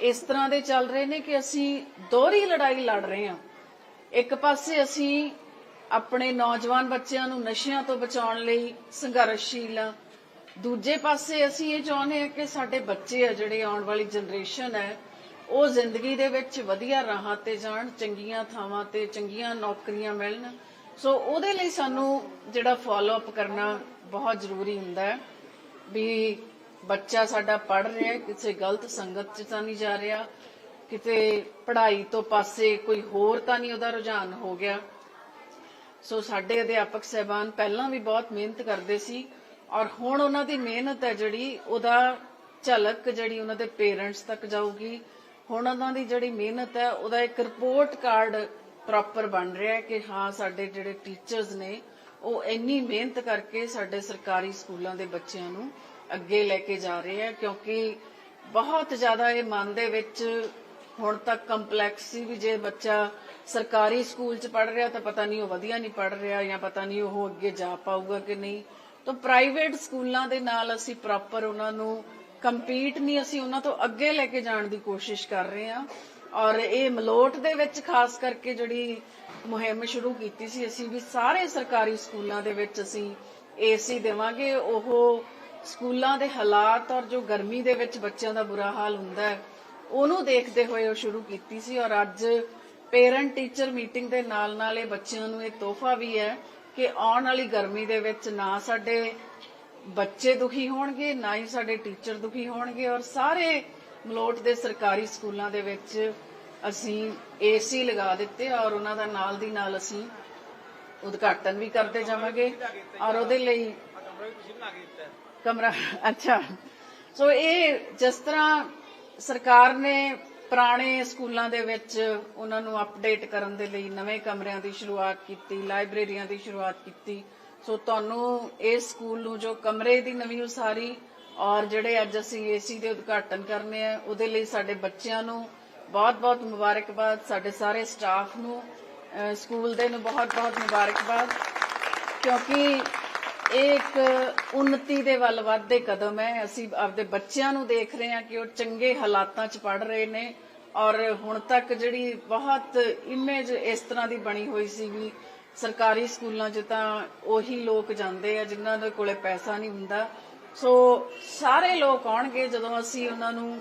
ਇਸ ਤਰ੍ਹਾਂ ਦੇ ਚੱਲ ਰਹੇ ਨੇ ਕਿ ਅਸੀਂ ਦੋਹਰੀ ਲੜਾਈ ਲੜ ਰਹੇ ਹਾਂ। ਇੱਕ ਪਾਸੇ ਅਸੀਂ ਆਪਣੇ ਨੌਜਵਾਨ ਬੱਚਿਆਂ ਨੂੰ ਨਸ਼ਿਆਂ ਤੋਂ ਬਚਾਉਣ ਲਈ ਸੰਘਰਸ਼ੀਲ ਹਾਂ। ਦੂਜੇ ਪਾਸੇ ਅਸੀਂ ਇਹ ਚਾਹੁੰਦੇ ਹਾਂ ਕਿ ਸਾਡੇ ਬੱਚੇ ਆ ਜਿਹੜੇ ਆਉਣ ਵਾਲੀ ਜਨਰੇਸ਼ਨ ਹੈ, ਉਹ ਜ਼ਿੰਦਗੀ ਦੇ ਵਿੱਚ ਵਧੀਆ ਰਾਹਾਂ ਤੇ ਜਾਣ, ਚੰਗੀਆਂ ਥਾਵਾਂ ਤੇ ਚੰਗੀਆਂ ਨੌਕਰੀਆਂ ਮਿਲਣ। ਸੋ ਉਹਦੇ ਲਈ ਸਾਨੂੰ ਜਿਹੜਾ ਫਾਲੋ ਅਪ ਕਰਨਾ ਬਹੁਤ ਜ਼ਰੂਰੀ ਹੁੰਦਾ ਹੈ ਵੀ ਬੱਚਾ ਸਾਡਾ ਪੜ ਰਿਹਾ ਕਿਸੇ ਗਲਤ ਸੰਗਤ 'ਚ ਤਾਂ ਨਹੀਂ ਜਾ ਰਿਹਾ, ਕਿਤੇ ਪੜ੍ਹਾਈ ਤੋਂ ਪਾਸੇ ਕੋਈ ਹੋਰ ਤਾਂ ਨਹੀਂ ਉਹਦਾ ਰੁਝਾਨ ਹੋ ਗਿਆ। ਸੋ ਸਾਡੇ ਅਧਿਆਪਕ ਸਹਿਬਾਨ ਪਹਿਲਾਂ ਵੀ ਬਹੁਤ ਮਿਹਨਤ ਕਰਦੇ ਸੀ ਔਰ ਹੁਣ ਉਹਨਾਂ ਦੀ ਮਿਹਨਤ ਹੈ ਜਿਹੜੀ, ਉਹਦਾ ਝਲਕ ਜਿਹੜੀ ਉਹਨਾਂ ਦੇ ਪੇਰੈਂਟਸ ਤੱਕ ਜਾਊਗੀ। ਹੁਣ ਉਹਨਾਂ ਦੀ ਜਿਹੜੀ ਮਿਹਨਤ ਹੈ, ਉਹਦਾ ਇੱਕ ਰਿਪੋਰਟ ਕਾਰਡ ਪ੍ਰੋਪਰ ਬਣ ਰਿਹਾ ਹੈ ਕਿ ਹਾਂ, ਸਾਡੇ ਜਿਹੜੇ ਟੀਚਰਸ ਨੇ, ਉਹ ਇੰਨੀ ਮਿਹਨਤ ਕਰਕੇ ਸਾਡੇ ਸਰਕਾਰੀ ਸਕੂਲਾਂ ਦੇ ਬੱਚਿਆਂ ਨੂੰ ਅੱਗੇ ਲੈ ਕੇ ਜਾ ਰਹੇ ਆ, ਕਿਉਂਕਿ ਬਹੁਤ ਜ਼ਿਆਦਾ ਇਹ ਮਨ ਦੇ ਵਿੱਚ ਹੁਣ ਤੱਕ ਕੰਪਲੈਕਸ ਸੀ ਵੀ ਜੇ ਬੱਚਾ ਸਰਕਾਰੀ ਸਕੂਲ 'ਚ ਪੜ ਰਿਹਾ ਤਾਂ ਪਤਾ ਨਹੀਂ ਉਹ ਵਧੀਆ ਨਹੀਂ ਪੜ ਰਿਹਾ ਜਾਂ ਪਤਾ ਨਹੀਂ ਉਹ ਅੱਗੇ ਜਾ ਪਾਊਗਾ ਕਿ ਨਹੀਂ। ਤਾਂ ਪ੍ਰਾਈਵੇਟ ਸਕੂਲਾਂ ਦੇ ਨਾਲ ਅਸੀਂ ਪ੍ਰੋਪਰ ਉਹਨਾਂ ਨੂੰ ਕੰਪੀਟ ਨਹੀਂ, ਅਸੀਂ ਉਹਨਾਂ ਤੋਂ ਅੱਗੇ ਲੈ ਕੇ ਜਾਣ ਦੀ ਕੋਸ਼ਿਸ਼ ਕਰ ਰਹੇ ਹਾਂ। ਔਰ ਇਹ ਮਲੋਟ ਦੇ ਵਿੱਚ ਖਾਸ ਕਰਕੇ ਜਿਹੜੀ ਮੁਹਿੰਮ ਸ਼ੁਰੂ ਕੀਤੀ ਸੀ, ਅਸੀਂ ਵੀ ਸਾਰੇ ਸਰਕਾਰੀ ਸਕੂਲਾਂ ਦੇ ਵਿੱਚ ਅਸੀਂ ਏਸੀ ਦੇਵਾਂਗੇ, ਉਹ ਸਕੂਲਾਂ ਦੇ ਹਾਲਾਤ ਔਰ ਜੋ ਗਰਮੀ ਦੇ ਵਿੱਚ ਬੱਚਿਆਂ ਦਾ ਬੁਰਾ ਹਾਲ ਹੁੰਦਾ ਹੈ, ਉਹਨੂੰ ਦੇਖਦੇ ਹੋਏ ਉਹ ਸ਼ੁਰੂ ਕੀਤੀ ਸੀ ਔਰ ਅੱਜ ਪੇਰੈਂਟ ਟੀਚਰ ਮੀਟਿੰਗ ਦੇ ਨਾਲ ਨਾਲ ਇਹ ਬੱਚਿਆਂ ਨੂੰ ਇਹ ਤੋਹਫਾ ਵੀ ਹੈ ਕਿ ਆਉਣ ਵਾਲੀ ਗਰਮੀ ਦੇ ਵਿੱਚ ਨਾ ਸਾਡੇ ਬੱਚੇ ਦੁਖੀ ਹੋਣਗੇ, ਨਾ ਹੀ ਸਾਡੇ ਟੀਚਰ ਦੁਖੀ ਹੋਣਗੇ ਔਰ ਸਾਰੇ ਮਲੋਟ ਦੇ ਸਰਕਾਰੀ ਸਕੂਲਾਂ ਦੇ ਵਿੱਚ ਅਸੀਂ ਏਸੀ ਲਗਾ ਦਿੱਤੇ ਔਰ ਉਹਨਾਂ ਦਾ ਨਾਲ ਦੀ ਨਾਲ ਅਸੀਂ ਉਦਘਾਟਨ ਵੀ ਕਰਦੇ ਜਾਵਾਂਗੇ ਔਰ ਉਹਦੇ ਲਈ ਕਮਰਾ। ਅੱਛਾ। ਸੋ ਇਹ ਜਿਸ ਤਰ੍ਹਾਂ ਸਰਕਾਰ ਨੇ ਪੁਰਾਣੇ ਸਕੂਲਾਂ ਦੇ ਵਿੱਚ ਉਹਨਾਂ ਨੂੰ ਅਪਡੇਟ ਕਰਨ ਦੇ ਲਈ ਨਵੇਂ ਕਮਰਿਆਂ ਦੀ ਸ਼ੁਰੂਆਤ ਕੀਤੀ, ਲਾਇਬ੍ਰੇਰੀਆਂ ਦੀ ਸ਼ੁਰੂਆਤ ਕੀਤੀ, ਸੋ ਤੁਹਾਨੂੰ ਇਸ ਸਕੂਲ ਨੂੰ ਜੋ ਕਮਰੇ ਦੀ ਨਵੀਂ ਉਸਾਰੀ ਔਰ ਜਿਹੜੇ ਅੱਜ ਅਸੀਂ ਏਸੀ ਦੇ ਉਦਘਾਟਨ ਕਰਨੇ ਆ, ਉਹਦੇ ਲਈ ਸਾਡੇ ਬੱਚਿਆਂ ਨੂੰ ਬਹੁਤ-ਬਹੁਤ ਮੁਬਾਰਕਬਾਦ, ਸਾਡੇ ਸਾਰੇ ਸਟਾਫ ਨੂੰ ਸਕੂਲ ਦੇ ਨੂੰ ਬਹੁਤ-ਬਹੁਤ ਮੁਬਾਰਕਬਾਦ। ਕਿਉਂਕਿ ਇਹ ਇੱਕ ਉન્નਤੀ ਦੇ ਵੱਲ ਵੱਧਦੇ ਕਦਮ ਹੈ। ਅਸੀਂ ਆਪਦੇ ਬੱਚਿਆਂ ਨੂੰ ਦੇਖ ਰਹੇ ਹਾਂ ਕਿ ਉਹ ਚੰਗੇ ਹਾਲਾਤਾਂ 'ਚ ਪੜ ਰਹੇ ਨੇ ਔਰ ਹੁਣ ਤੱਕ ਜਿਹੜੀ ਬਹੁਤ ਇਮੇਜ ਇਸ ਤਰ੍ਹਾਂ ਦੀ ਬਣੀ ਹੋਈ ਸੀ ਵੀ ਸਰਕਾਰੀ ਸਕੂਲਾਂ 'ਚ ਤਾਂ ਉਹੀ ਲੋਕ ਜਾਂਦੇ ਆ ਜਿਨ੍ਹਾਂ ਦੇ ਕੋਲੇ ਪੈਸਾ ਨਹੀਂ ਹੁੰਦਾ। ਸੋ ਸਾਰੇ ਲੋਕ ਆਉਣਗੇ ਜਦੋਂ ਅਸੀਂ ਉਹਨਾਂ ਨੂੰ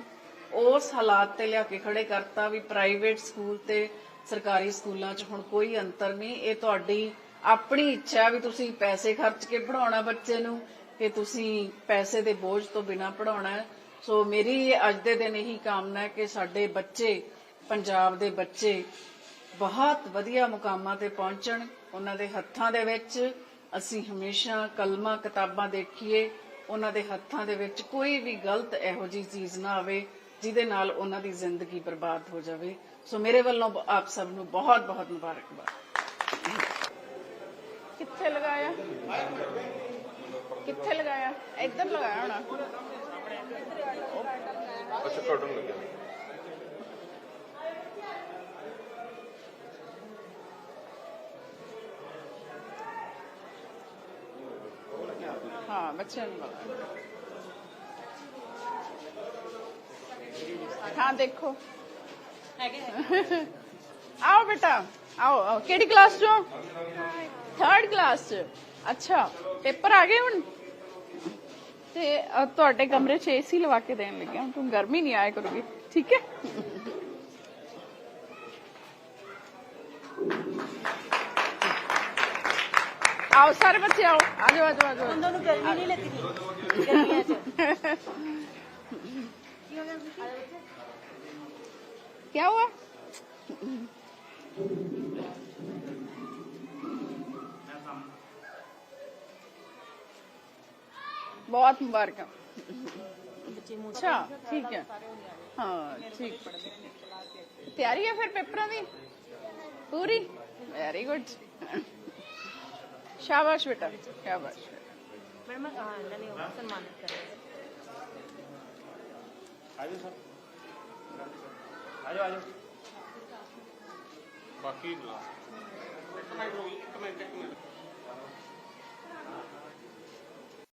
ਉਸ ਹਾਲਾਤ ਤੇ ਲਿਆ ਕੇ ਖੜੇ ਕਰਤਾ ਵੀ ਪ੍ਰਾਈਵੇਟ ਸਕੂਲ ਤੇ ਸਰਕਾਰੀ ਸਕੂਲਾਂ 'ਚ ਹੁਣ ਕੋਈ ਅੰਤਰ ਨਹੀਂ। ਇਹ ਤੁਹਾਡੀ ਆਪਣੀ ਇੱਛਾ ਵੀ ਤੁਸੀਂ ਪੈਸੇ ਖਰਚ ਕੇ ਪੜਾਉਣਾ ਬੱਚੇ ਨੂੰ ਕਿ ਤੁਸੀਂ ਪੈਸੇ ਦੇ ਬੋਝ ਤੋਂ ਬਿਨਾ ਪੜਾਉਣਾ ਸੋ ਮੇਰੀ ਅੱਜ ਦੇ ਦਿਨ ਇਹੀ ਕਾਮਨਾ ਹੈ ਕਿ ਸਾਡੇ ਬੱਚੇ, ਪੰਜਾਬ ਦੇ ਬੱਚੇ ਬਹੁਤ ਵਧੀਆ ਮੁਕਾਮਾਂ ਤੇ ਪਹੁੰਚਣ। ਉਹਨਾਂ ਦੇ ਹੱਥਾਂ ਦੇ ਵਿੱਚ ਅਸੀਂ ਹਮੇਸ਼ਾ ਕਲਮਾ, ਕਿਤਾਬਾਂ ਦੇਖੀਏ। ਉਹਨਾਂ ਦੇ ਹੱਥਾਂ ਦੇ ਵਿੱਚ ਕੋਈ ਵੀ ਗਲਤ ਇਹੋ ਜਿਹੀ ਚੀਜ਼ ਨਾ ਆਵੇ ਜਿਹਦੇ ਨਾਲ ਉਹਨਾਂ ਦੀ ਜ਼ਿੰਦਗੀ ਬਰਬਾਦ ਹੋ ਜਾਵੇ। ਸੋ ਮੇਰੇ ਵੱਲੋਂ ਆਪ ਸਭ ਨੂੰ ਬਹੁਤ ਬਹੁਤ ਮੁਬਾਰਕਬਾਦ। ਕਿੱਥੇ ਲਗਾਇਆ ਕਿੱਥੇ ਲਗਾਇਆ ਇੱਧਰ ਲਗਾਇਆ ਹੋਣਾ ਅੱਛਾ ਕਾਟਨ ਲੱਗਿਆ ਹਾਂ ਬੱਚਿਆਂ ਨੂੰ ਲਗਾਇਆ ਹਾਂ ਦੇਖੋ ਆਓ ਬੇਟਾ ਆਓ ਆਓ ਕਿਹੜੀ ਕਲਾਸ ਚੋਂ ਥਰਡ ਕਲਾਸ ਚ ਅੱਛਾ ਪੇਪਰ ਆ ਗਏ ਹੁਣ ਤੇ ਅ, ਤੁਹਾਡੇ ਕਮਰੇ 'ਚ ਏਸੀ ਲਵਾ ਕੇ ਦੇਣ ਲੱਗੇ ਹਾਂ ਤੂੰ ਗਰਮੀ ਨਹੀਂ ਆਇਆ ਕਰੂਗੀ ਠੀਕ ਹੈ ਆਓ ਸਾਰੇ ਬੱਚੇ ਆਓ ਆ ਜਾਓ ਆ ਜਾਓ ਆ ਜਾਓ ਉਹਨਾਂ ਨੂੰ ਗਰਮੀ ਨਹੀਂ ਲੱਗਦੀ ਗਰਮੀਆਂ 'ਚ क्या हुआ बहुत मुबारक। अच्छा ठीक है। हाँ ठीक। तैयारी है फिर पेपर की? पूरी? वेरी गुड शाबाश बेटा शाबाश सम्मानित कर। ਬਾਕੀ ਇੱਕ ਮਿੰਟ ਹੋਈ ਇੱਕ ਮਿੰਟ ਇੱਕ ਮਿੰਟ